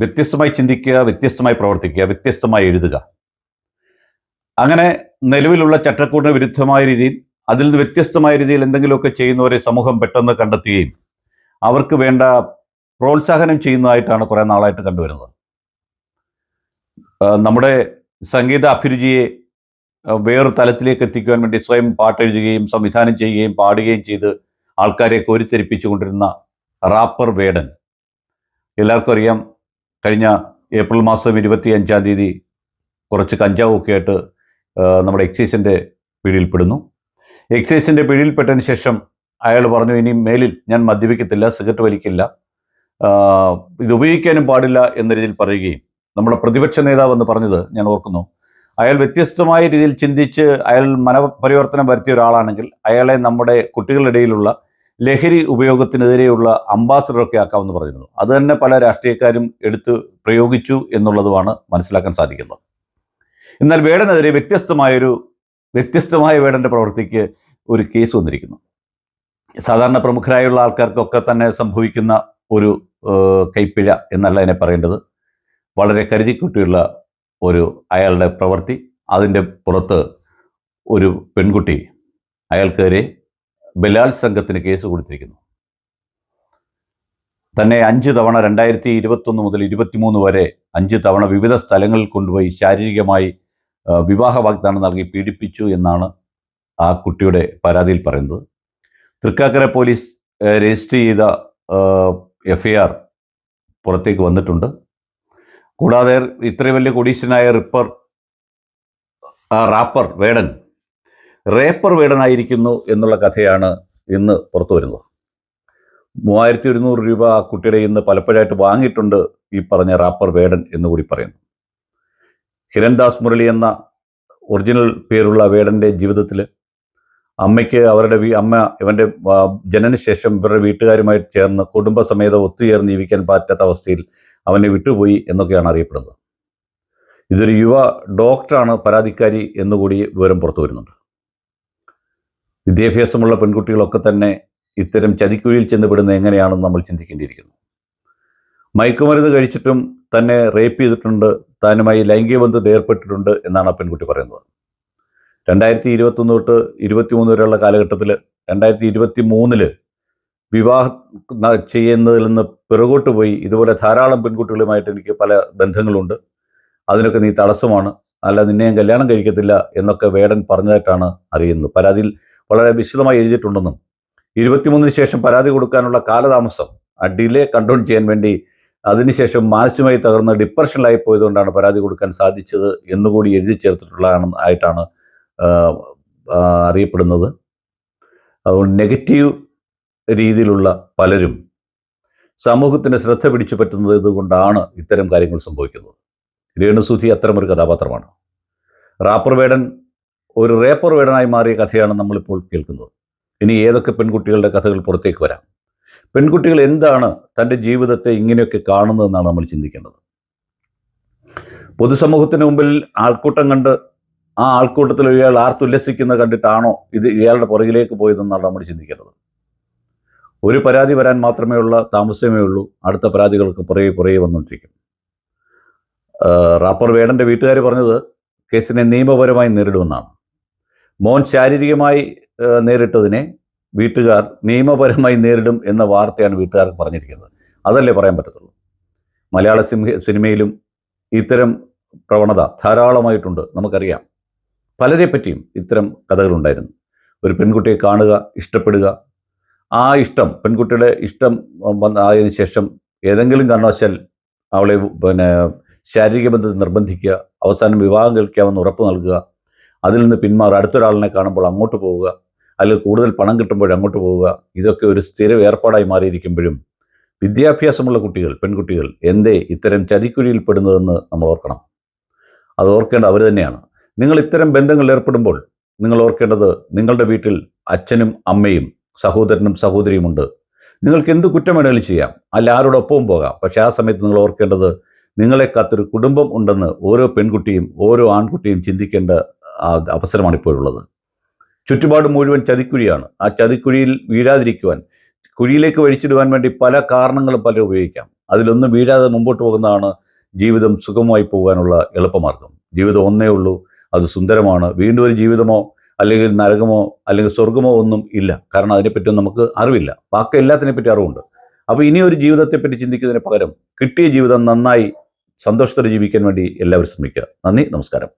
വ്യത്യസ്തമായി ചിന്തിക്കുക വ്യത്യസ്തമായി പ്രവർത്തിക്കുക വ്യത്യസ്തമായി എഴുതുക. അങ്ങനെ നിലവിലുള്ള ചട്ടക്കൂടിന് വിരുദ്ധമായ രീതിയിൽ അതിൽ നിന്ന് വ്യത്യസ്തമായ രീതിയിൽ എന്തെങ്കിലുമൊക്കെ ചെയ്യുന്നവരെ സമൂഹം പെട്ടെന്ന് കണ്ടെത്തുകയും അവർക്ക് വേണ്ട പ്രോത്സാഹനം ചെയ്യുന്നതായിട്ടാണ് കുറേ നാളായിട്ട് കണ്ടുവരുന്നത്. നമ്മുടെ സംഗീത അഭിരുചിയെ വേറൊരു തലത്തിലേക്ക് എത്തിക്കുവാൻ വേണ്ടി സ്വയം പാട്ടെഴുതുകയും സംവിധാനം ചെയ്യുകയും പാടുകയും ചെയ്ത് ആൾക്കാരെ കോരിത്തെരിപ്പിച്ചുകൊണ്ടിരുന്ന റാപ്പർ വേടൻ. എല്ലാവർക്കും അറിയാം കഴിഞ്ഞ ഏപ്രിൽ മാസം ഇരുപത്തി അഞ്ചാം തീയതി കുറച്ച് കഞ്ചാവൊക്കെ ആയിട്ട് നമ്മുടെ എക്സൈസിന്റെ പിടിയിൽപ്പെടുന്നു. എക്സൈസിന്റെ പിടിയിൽപ്പെട്ടതിന് ശേഷം അയാൾ പറഞ്ഞു ഇനി മേലിൽ ഞാൻ മദ്യപിക്കത്തില്ല സിഗരറ്റ് വലിക്കില്ല ഇത് ഉപയോഗിക്കാനും പാടില്ല എന്ന രീതിയിൽ പറയുകയും നമ്മുടെ പ്രതിപക്ഷ നേതാവ് എന്ന് പറഞ്ഞത് ഞാൻ ഓർക്കുന്നു. അയാൾ വ്യത്യസ്തമായ രീതിയിൽ ചിന്തിച്ച് അയാൾ മനപരിവർത്തനം വരുത്തിയ ഒരാളാണെങ്കിൽ അയാളെ നമ്മുടെ കുട്ടികളുടെ ഇടയിലുള്ള ലഹരി ഉപയോഗത്തിനെതിരെയുള്ള അംബാസഡറൊക്കെ ആക്കാമെന്ന് പറഞ്ഞിരുന്നു. അത് തന്നെ പല രാഷ്ട്രീയക്കാരും എടുത്ത് പ്രയോഗിച്ചു എന്നുള്ളതുമാണ് മനസ്സിലാക്കാൻ സാധിക്കുന്നത്. എന്നാൽ വേടനെതിരെ വ്യത്യസ്തമായൊരു വ്യത്യസ്തമായ വേടന്റെ പ്രവൃത്തിക്ക് ഒരു കേസ് വന്നിരിക്കുന്നു. സാധാരണ പ്രമുഖരായുള്ള ആൾക്കാർക്കൊക്കെ തന്നെ സംഭവിക്കുന്ന ഒരു കൈപ്പിഴ എന്നല്ല അതിനെ പറയേണ്ടത്. വളരെ കരുതിക്കുട്ടിയുള്ള ഒരു അയാളുടെ പ്രവൃത്തി അതിന്റെ പുറത്ത് ഒരു പെൺകുട്ടി അയാൾക്കെതിരെ ബലാത്സംഗത്തിന് കേസ് കൊടുത്തിരിക്കുന്നു. തന്നെ അഞ്ച് തവണ രണ്ടായിരത്തി ഇരുപത്തൊന്ന് മുതൽ ഇരുപത്തിമൂന്ന് വരെ അഞ്ച് തവണ വിവിധ സ്ഥലങ്ങളിൽ കൊണ്ടുപോയി ശാരീരികമായി വിവാഹ വാഗ്ദാനം നൽകി പീഡിപ്പിച്ചു എന്നാണ് ആ കുട്ടിയുടെ പരാതിയിൽ പറയുന്നത്. തൃക്കാക്കര പോലീസ് രജിസ്റ്റർ ചെയ്ത എഫ് ഐ ആർ പുറത്തേക്ക് വന്നിട്ടുണ്ട്. കൂടാതെ ഇത്രയും വലിയ കൊടീശ്വരനായ റിപ്പർ റാപ്പർ വേടൻ റേപ്പർ വേടനായിരിക്കുന്നു എന്നുള്ള കഥയാണ് ഇന്ന് പുറത്തു വരുന്നത്. മൂവായിരത്തി ഒരുന്നൂറ് രൂപ ആ കുട്ടിയുടെ ഇന്ന് പലപ്പോഴായിട്ട് വാങ്ങിയിട്ടുണ്ട് ഈ പറഞ്ഞ റാപ്പർ വേടൻ എന്ന് കൂടി പറയുന്നു. ഹിരൺദാസ് മുരളി എന്ന ഒറിജിനൽ പേരുള്ള വേടന്റെ ജീവിതത്തിൽ അമ്മയ്ക്ക് അവരുടെ അമ്മ ഇവന്റെ ജനനശേഷം ഇവരുടെ വീട്ടുകാരുമായി ചേർന്ന് കുടുംബസമേതം ഒത്തുചേർന്ന് ജീവിക്കാൻ പറ്റാത്ത അവസ്ഥയിൽ അവനെ വിട്ടുപോയി എന്നൊക്കെയാണ് അറിയപ്പെടുന്നത്. ഇതൊരു യുവ ഡോക്ടറാണ് പരാതിക്കാരി എന്നുകൂടി വിവരം പുറത്തു വരുന്നുണ്ട്. വിദ്യാഭ്യാസമുള്ള പെൺകുട്ടികളൊക്കെ തന്നെ ഇത്തരം ചതിക്കുഴിയിൽ ചെന്നുപെടുന്നത് എങ്ങനെയാണെന്ന് നമ്മൾ ചിന്തിക്കേണ്ടിയിരിക്കുന്നു. മയക്കുമരുന്ന് കഴിച്ചിട്ടും തന്നെ റേപ്പ് ചെയ്തിട്ടുണ്ട് താനുമായി ലൈംഗിക ബന്ധത്തിൽ ഏർപ്പെട്ടിട്ടുണ്ട് എന്നാണ് ആ പെൺകുട്ടി പറയുന്നത്. രണ്ടായിരത്തി ഇരുപത്തൊന്ന് തൊട്ട് ഇരുപത്തിമൂന്ന് വരെയുള്ള കാലഘട്ടത്തിൽ രണ്ടായിരത്തി ഇരുപത്തി മൂന്നിൽ വിവാഹം ചെയ്യുന്നതിൽ നിന്ന് പിറകോട്ട് പോയി ഇതുപോലെ ധാരാളം പെൺകുട്ടികളുമായിട്ട് എനിക്ക് പല ബന്ധങ്ങളുണ്ട്. അതിനൊക്കെ നീ തടസ്സമാണ്. അല്ല നിന്നെയും കല്യാണം കഴിക്കത്തില്ല എന്നൊക്കെ വേടൻ പറഞ്ഞതായിട്ടാണ് അറിയുന്നത്. പരാതിയിൽ വളരെ വിശദമായി എഴുതിയിട്ടുണ്ടെന്നും ഇരുപത്തിമൂന്നിന് ശേഷം പരാതി കൊടുക്കാനുള്ള കാലതാമസം ആ ഡിലേ കൺട്രോൾ ചെയ്യാൻ വേണ്ടി അതിനുശേഷം മാനസികമായി തകർന്ന് ഡിപ്രഷനിലായി പോയതുകൊണ്ടാണ് പരാതി കൊടുക്കാൻ സാധിച്ചത് എന്നുകൂടി എഴുതി ചേർത്തിട്ടുള്ളതാണ് ആയിട്ടാണ് അറിയപ്പെടുന്നത്. അതുകൊണ്ട് നെഗറ്റീവ് രീതിയിലുള്ള പലരും സമൂഹത്തിന്റെ ശ്രദ്ധ പിടിച്ചു പറ്റുന്നത് ഇതുകൊണ്ടാണ് ഇത്തരം കാര്യങ്ങൾ സംഭവിക്കുന്നത്. രേണുസുധി അത്തരമൊരു കഥാപാത്രമാണ്. റാപ്പർ വേടൻ ഒരു റേപ്പർ വേടനായി മാറിയ കഥയാണ് നമ്മളിപ്പോൾ കേൾക്കുന്നത്. ഇനി ഏതൊക്കെ പെൺകുട്ടികളുടെ കഥകൾ പുറത്തേക്ക് വരാം? പെൺകുട്ടികൾ എന്താണ് തന്റെ ജീവിതത്തെ ഇങ്ങനെയൊക്കെ കാണുന്നതെന്നാണ് നമ്മൾ ചിന്തിക്കേണ്ടത്. പൊതുസമൂഹത്തിന് മുമ്പിൽ ആൾക്കൂട്ടം കണ്ട് ആ ആൾക്കൂട്ടത്തിൽ ഇയാൾ ആർത്തുല്ലസിക്കുന്നത് കണ്ടിട്ടാണോ ഇത് ഇയാളുടെ പുറകിലേക്ക് പോയതെന്നാണ് നമ്മൾ ചിന്തിക്കേണ്ടത്. ഒരു പരാതി വരാൻ മാത്രമേ ഉള്ള താമസമേ ഉള്ളൂ. അടുത്ത പരാതികൾക്ക് പുറകെ പുറകെ വന്നുകൊണ്ടിരിക്കും. റാപ്പർ വേടന്റെ വീട്ടുകാർ പറഞ്ഞത് കേസിനെ നിയമപരമായി നേരിടുമെന്നാണ്. മോൻ ശാരീരികമായി നേരിട്ടതിനെ വീട്ടുകാർ നിയമപരമായി നേരിടും എന്ന വാർത്തയാണ് വീട്ടുകാർക്ക് പറഞ്ഞിരിക്കുന്നത്. അതല്ലേ പറയാൻ പറ്റത്തുള്ളൂ? മലയാള സിനിമയിലും ഇത്തരം പ്രവണത ധാരാളമായിട്ടുണ്ട്. നമുക്കറിയാം. പലരെ പറ്റിയും ഇത്തരം കഥകളുണ്ടായിരുന്നു. ഒരു പെൺകുട്ടിയെ കാണുക ഇഷ്ടപ്പെടുക. ആ ഇഷ്ടം പെൺകുട്ടിയുടെ ഇഷ്ടം വന്ന ആയതിനു ശേഷം ഏതെങ്കിലും കാരണവശാൽ അവളെ പിന്നെ ശാരീരിക ബന്ധത്തിൽ നിർബന്ധിക്കുക അവസാനം വിവാഹം കഴിക്കാമെന്ന് ഉറപ്പ് നൽകുക അതിൽ നിന്ന് പിന്മാറുക. അടുത്തൊരാളിനെ കാണുമ്പോൾ അങ്ങോട്ട് പോവുക. അല്ലെങ്കിൽ കൂടുതൽ പണം കിട്ടുമ്പോൾ അങ്ങോട്ട് പോവുക. ഇതൊക്കെ ഒരു സ്ഥിര ഏർപ്പാടായി മാറിയിരിക്കുമ്പോഴും വിദ്യാഭ്യാസമുള്ള കുട്ടികൾ പെൺകുട്ടികൾ എന്തേ ഇത്തരം ചതിക്കുഴിയിൽ പെടുന്നതെന്ന് നമ്മൾ ഓർക്കണം. അത് ഓർക്കേണ്ട അവർ തന്നെയാണ്. നിങ്ങൾ ഇത്തരം ബന്ധങ്ങളിൽ ഏർപ്പെടുമ്പോൾ നിങ്ങൾ ഓർക്കേണ്ടത് നിങ്ങളുടെ വീട്ടിൽ അച്ഛനും അമ്മയും സഹോദരനും സഹോദരിയുമുണ്ട് നിങ്ങൾക്ക് എന്ത് കുറ്റം വേണമെങ്കിലും ചെയ്യാം. അല്ല ആരോടൊപ്പവും പോകാം. പക്ഷേ ആ സമയത്ത് നിങ്ങൾ ഓർക്കേണ്ടത് നിങ്ങളെ കാത്തൊരു കുടുംബം ഉണ്ടെന്ന് ഓരോ പെൺകുട്ടിയും ഓരോ ആൺകുട്ടിയും ചിന്തിക്കേണ്ട അവസരമാണ് ഇപ്പോഴുള്ളത് ചുറ്റുപാട് മുഴുവൻ ചതിക്കുഴിയാണ്. ആ ചതിക്കുഴിയിൽ വീഴാതിരിക്കുവാൻ കുഴിയിലേക്ക് വഴിച്ചിടുവാൻ വേണ്ടി പല കാരണങ്ങളും പലരും ഉപയോഗിക്കാം. അതിലൊന്നും വീഴാതെ മുമ്പോട്ട് പോകുന്നതാണ് ജീവിതം സുഖമായി പോകാനുള്ള എളുപ്പമാർഗം. ജീവിതം ഒന്നേ ഉള്ളൂ അത് സുന്ദരമാണ്. വീണ്ടും ഒരു ജീവിതമോ അല്ലെങ്കിൽ നരകമോ അല്ലെങ്കിൽ സ്വർഗമോ ഒന്നും ഇല്ല. കാരണം അതിനെപ്പറ്റി നമുക്ക് അറിവില്ല. ബാക്കി എല്ലാത്തിനെ പറ്റി അറിവുണ്ട്. അപ്പോൾ ഇനി ഒരു ജീവിതത്തെപ്പറ്റി ചിന്തിക്കുന്നതിന് പകരം കിട്ടിയ ജീവിതം നന്നായി സന്തോഷത്തോടെ ജീവിക്കാൻ വേണ്ടി എല്ലാവരും ശ്രമിക്കുക. നന്ദി നമസ്കാരം.